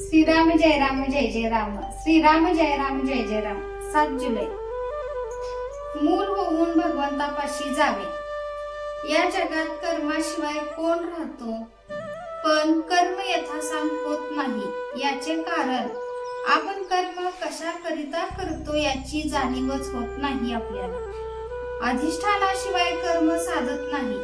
श्रीराम जय राम जय जय राम. श्रीराम जय राम जय जय राम. सात जुलै. मूल होऊन भगवंतापाशी जावे. या जगात कर्माशिवाय कोण राहतो? पण कर्म यथासांग होत नाही याचे कारण आपण कर्म कशा करिता करतो याची जाणीवच होत नाही आपल्याला. अधिष्ठानाशिवाय कर्म साधत नाही.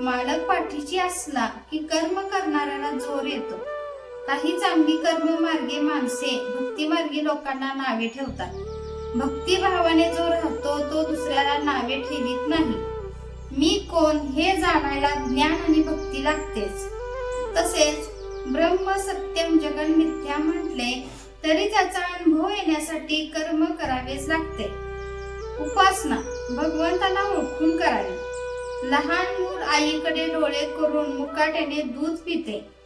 मालक पाठीची असला की कर्म करणाऱ्याला जोर येतो. काही चांगली कर्म मार्गे माणसे भक्तिमार्गी लोकांना नावे ठेवतात. भक्तिभावाने जो राहतो तो दुसऱ्याला नावे ठेवीत नाही. मी कोण हे जाणायला ज्ञान आणि भक्ती लागतेच. तसेच ब्रह्म सत्यम जगन मिथ्या म्हटले तरी त्याचा अनुभव येण्यासाठी कर्म करावेच लागते. उपासना भगवंताला ओळखून करावी. लहान मूल आईकडे डोळे करून मुकाट्याने दूध पिते.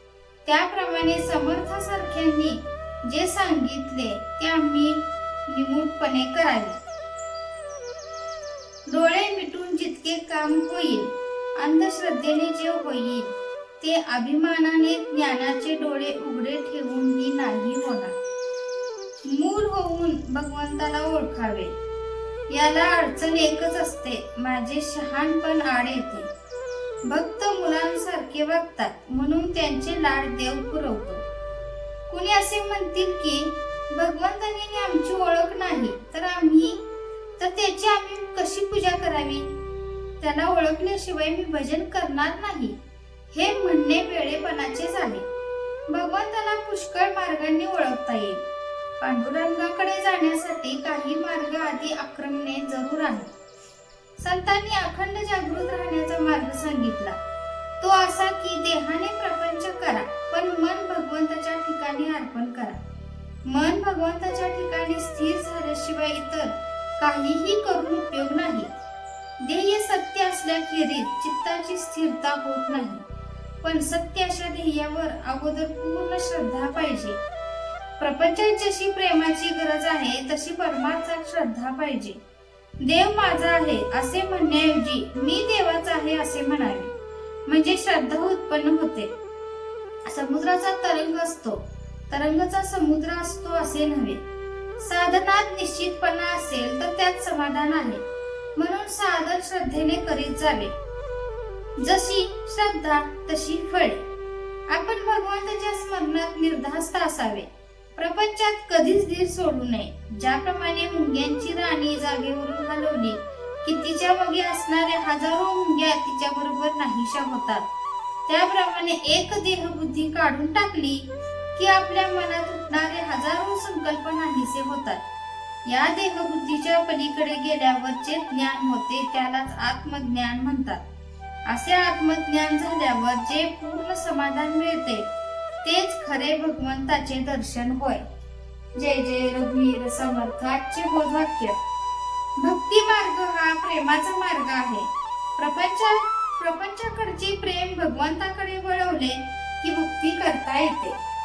त्याप्रमाणे समर्थासारख्यांनी जे सांगितले ते आम्ही निमूटपणे करावे. डोळे मिटून जितके काम होईल अंधश्रद्धेने जे होईल ते अभिमानाने ज्ञानाचे डोळे उघडे ठेवूनही नाही होणार. मूल होऊन भगवंताला ओळखावे. याला अडचण एकच असते माझे शहाणपण आड येते. भक्त मुलांसारखे वागतात म्हणून त्यांचे लाड देव पुरवतो. कुणी असे म्हणतील की भगवंताने आमची ओळख नाही तर आम्ही तर त्याची आम्ही कशी पूजा करावी? त्याला ओळखल्याशिवाय मी भजन करणार नाही. हे म्हणणे वेळेपणाचे झाले. भगवंताला पुष्कळ मार्गांनी ओळखता येईल. पांडुरंगाकडे जाण्यासाठी काही मार्ग आधी आक्रमणे जरूर आहे संतांनी अखंड जागृत राहण्याचा मार्ग सांगितला. तो असा की देहाने प्रपंच करा पण मन भगवंताच्या ठिकाणी अर्पण करा. मन भगवंताच्या ठिकाणी स्थिर झाल्याशिवाय इतर काहीही करून उपयोग नाही. ध्येय सत्य असल्याखेरीज चित्ताची स्थिरता होत नाही. पण सत्य अशा ध्येयावर अगोदर पूर्ण श्रद्धा पाहिजे. प्रपंचात जशी प्रेमाची गरज आहे तशी परमार्थात श्रद्धा पाहिजे. देव माझा आहे असे म्हणण्याऐवजी मी देवाचा आहे असे म्हणावे म्हणजे श्रद्धा उत्पन्न होते. समुद्राचा तरंग असतो. तरंगचा समुद्र असतो असे नव्हे. साधनात निश्चितपणा असेल तर त्यात समाधान आहे. म्हणून साधन श्रद्धेने करीत जावे. जशी श्रद्धा तशी फळे. आपण भगवंताच्या स्मरणात निर्धास्त असावे. प्रपंचात कधीच धीर सोडू नये. ज्याप्रमाणे मुंग्यांची राणी जागेवरून हलवली की तिच्यामागे असणाऱ्या हजारो मुंग्या तिच्या बरोबर नाहीशा होतात. त्याप्रमाणे एक देहबुद्धी काढून टाकली की आपल्या मनात उठणारे हजारो संकल्प नाहीसे होतात. या देहबुद्धीच्या पलीकडे गेल्यावर जे ज्ञान होते त्यालाच आत्मज्ञान म्हणतात. असे आत्मज्ञान झाल्यावर जे पूर्ण समाधान मिळते तेच खरे भगवंताचे दर्शन होय. जय जय रघुवीर समर्थ आजचे बोधवाक्य. भक्ती मार्ग हा प्रेमाचा मार्ग आहे. प्रपंचात प्रपंचाकडचे प्रेम भगवंताकडे वळवले की भक्ती करता येते.